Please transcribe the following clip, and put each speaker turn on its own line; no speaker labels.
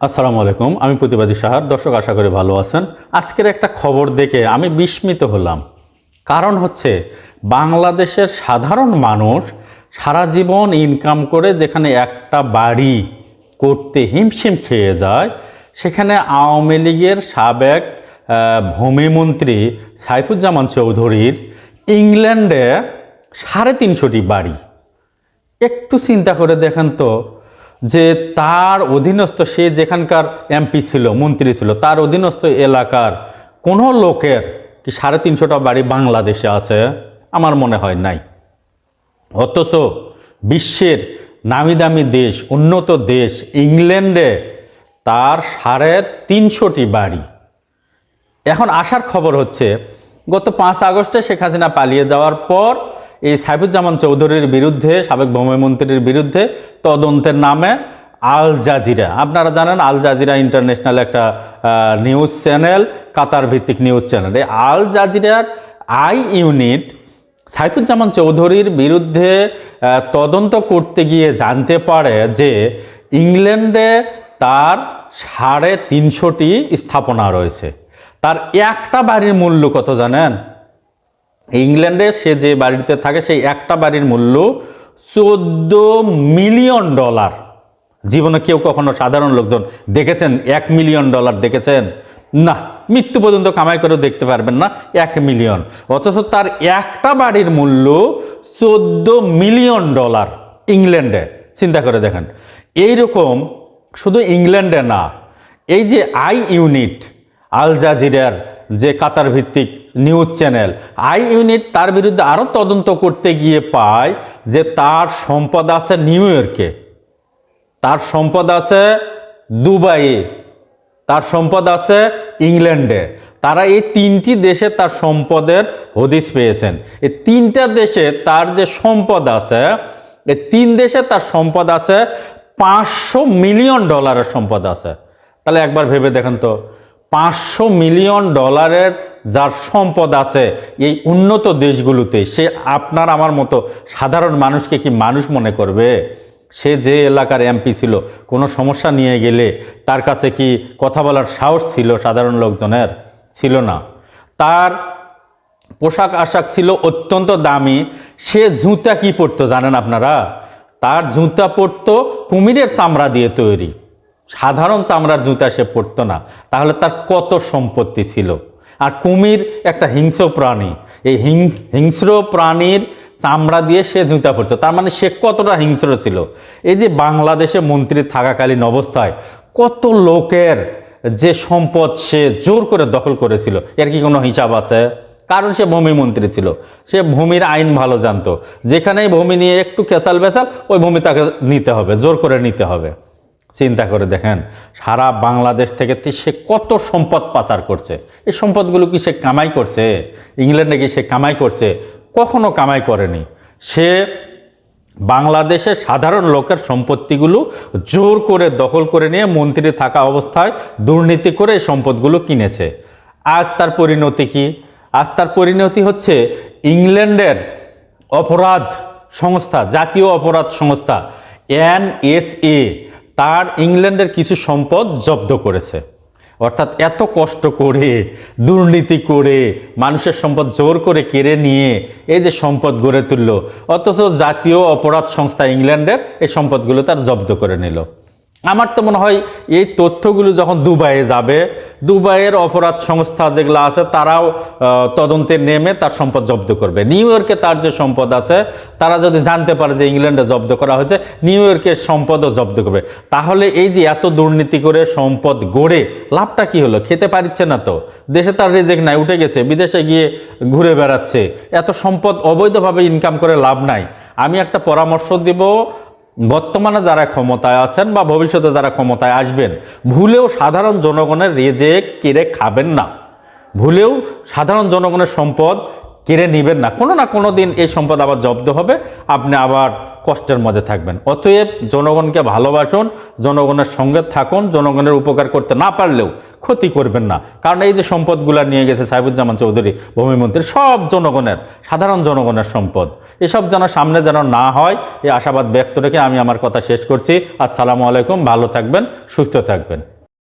আসসালামু আলাইকুম, আমি প্রতিবাদী সাহার। দর্শক, আশা করি ভালো আছেন। আজকের একটা খবর দেখে আমি বিস্মিত হলাম। কারণ হচ্ছে, বাংলাদেশের সাধারণ মানুষ সারা জীবন ইনকাম করে যেখানে একটা বাড়ি করতে হিমশিম খেয়ে যায়, সেখানে আওয়ামী লীগের সাবেক ভূমিমন্ত্রী সাইফুজ্জামান চৌধুরীর ইংল্যান্ডে সাড়ে তিনশোটি বাড়ি। একটু চিন্তা করে দেখেন তো যে তার অধীনস্থ, সে যেখানকার এমপি ছিল, মন্ত্রী ছিল, তার অধীনস্থ এলাকার কোনো লোকের কি সাড়ে তিনশোটা বাড়ি বাংলাদেশে আছে? আমার মনে হয় নাই। অথচ বিশ্বের নামি দামি দেশ, উন্নত দেশ, ইংল্যান্ডে তার সাড়ে তিনশোটি বাড়ি। এখন আসার খবর হচ্ছে, গত পাঁচ আগস্টে শেখ হাসিনা পালিয়ে যাওয়ার পর এই সাইফুজ্জামান চৌধুরীর বিরুদ্ধে, সাবেক ভূমিমন্ত্রীর বিরুদ্ধে তদন্তের নামে আল জাজিরা। আপনারা জানেন আল জাজিরা ইন্টারন্যাশনাল একটা নিউজ চ্যানেল কাতার ভিত্তিক নিউজ চ্যানেল। এই আল জাজিরার আই ইউনিট সাইফুজ্জামান চৌধুরীর বিরুদ্ধে তদন্ত করতে গিয়ে জানতে পারে যে ইংল্যান্ডে তার সাড়ে তিনশোটি স্থাপনা রয়েছে। তার একটা বাড়ির মূল্য কত জানেন? ইংল্যান্ডে সে যে বাড়িতে থাকে, সেই একটা বাড়ির মূল্য চোদ্দ মিলিয়ন ডলার। জীবনে কেউ কখনো সাধারণ লোকজন দেখেছেন? এক মিলিয়ন ডলার দেখেছেন? না, মৃত্যু পর্যন্ত কামাই করেও দেখতে পারবেন না, এক মিলিয়ন। অথচ তার একটা বাড়ির মূল্য চোদ্দ মিলিয়ন ডলার ইংল্যান্ডে। চিন্তা করে দেখেন। এইরকম শুধু ইংল্যান্ডে না, এই যে আই ইউনিট, আল জাজিরার যে কাতার ভিত্তিক নিউজ চ্যানেল। আই ইউনিট তার বিরুদ্ধে আরও তদন্ত করতে গিয়ে পায় যে তার সম্পদ আছে নিউ ইয়র্কে। তার সম্পদ আছে দুবাইয়ে। তার সম্পদ আছে ইংল্যান্ডে। তারা এই তিনটি দেশে তার সম্পদের হদিস পেয়েছেন। এই তিনটা দেশে তার যে সম্পদ আছে, এই তিন দেশে তার সম্পদ আছে পাঁচশো মিলিয়ন ডলারের সম্পদ আছে। তাহলে একবার ভেবে দেখেন তো। পাঁচশো মিলিয়ন ডলারের যার সম্পদ আছে এই উন্নত দেশগুলোতে, সে আপনার আমার মতো সাধারণ মানুষকে কি মানুষ মনে করবে? সে যে এলাকার এমপি ছিল, কোনো সমস্যা নিয়ে গেলে তার কাছে কি কথা বলার সাহস ছিল সাধারণ লোকজনের? ছিল না। তার পোশাক আশাক ছিল অত্যন্ত দামি। সে জুতা কি পরতো জানেন আপনারা? তার জুতা পরতো কুমিরের চামড়া দিয়ে তৈরি। সাধারণ চামড়ার জুতা সে পরতো না। তাহলে তার কত সম্পত্তি ছিল? আর কুমির একটা হিংস্র প্রাণী। এই হিংস্র প্রাণীর চামড়া দিয়ে সে জুতা পরতো। তার মানে সে কতটা হিংস্র ছিল? এই যে বাংলাদেশে মন্ত্রী থাকাকালীন অবস্থায় কত লোকের যে সম্পদ সে জোর করে দখল করেছিল, এর কি কোনো হিসাব আছে? কারণ সে ভূমি মন্ত্রী ছিল। সে ভূমির আইন ভালো জানতো। যেখানেই ভূমি নিয়ে একটু কেসাল বেসাল ওই ভূমি তাকে নিতে হবে, জোর করে নিতে হবে। চিন্তা করে দেখেন, সারা বাংলাদেশ থেকে সে কত সম্পদ পাচার করছে? এই সম্পদগুলো কি সে কামাই করছে? ইংল্যান্ডে কি সে কামাই করছে? কখনো কামাই করেনি। সে বাংলাদেশের সাধারণ লোকের সম্পত্তিগুলো জোর করে দখল করে নিয়ে মন্ত্রী থাকা অবস্থায় দুর্নীতি করে এই সম্পদগুলো কিনেছে। আজ তার পরিণতি কি? আজ তার পরিণতি হচ্ছে ইংল্যান্ডের অপরাধ সংস্থা, জাতীয় অপরাধ সংস্থা এনএসএ তার ইংল্যান্ডের কিছু সম্পদ জব্দ করেছে। অর্থাৎ এত কষ্ট করে, দুর্নীতি করে, মানুষের সম্পদ জোর করে কেড়ে নিয়ে এই যে সম্পদ গড়ে তুলল, অথচ জাতীয় অপরাধ সংস্থা ইংল্যান্ডের এই সম্পদগুলো তার জব্দ করে নিল। আমার তো মনে হয় এই তথ্যগুলো যখন দুবাইয়ে যাবে, দুবাইয়ের অপরাধ সংস্থা যেগুলো আছে, তারাও তদন্তে নেমে তার সম্পদ জব্দ করবে। নিউ ইয়র্কে তার যে সম্পদ আছে, তারা যদি জানতে পারে যে ইংল্যান্ডে জব্দ করা হয়েছে, নিউ ইয়র্কের সম্পদও জব্দ করবে। তাহলে এই যে এত দুর্নীতি করে সম্পদ গড়ে, লাভটা কি হলো? খেতে পারছে না তো। দেশে তার রেজেক নাই, উঠে গেছে, বিদেশে গিয়ে ঘুরে বেড়াচ্ছে। এত সম্পদ অবৈধভাবে ইনকাম করে লাভ নাই। আমি একটা পরামর্শ দিব বর্তমানে যারা ক্ষমতায় আছেন বা ভবিষ্যতে যারা ক্ষমতায় আসবেন, ভুলেও সাধারণ জনগণের রেজে কেড়ে খাবেন না। ভুলেও সাধারণ জনগণের সম্পদ কেড়ে নেবেন না। কোনো না কোনো দিন এই সম্পদ আবার জব্দ হবে, আপনি আবার কষ্টের মধ্যে থাকবেন। অতএব জনগণকে ভালোবাসুন, জনগণের সঙ্গে থাকুন, জনগণের উপকার করতে না পারলেও ক্ষতি করবেন না। কারণ এই যে সম্পদগুলো নিয়ে গেছে সাইবুজ্জামান চৌধুরী, ভূমিমন্ত্রী, সব জনগণের, সাধারণ জনগণের সম্পদ। এসব যেন সামনে যেন না হয়, এই আশাবাদ ব্যক্ত রেখে আমি আমার কথা শেষ করছি। আসসালামু আলাইকুম, ভালো থাকবেন, সুস্থ থাকবেন।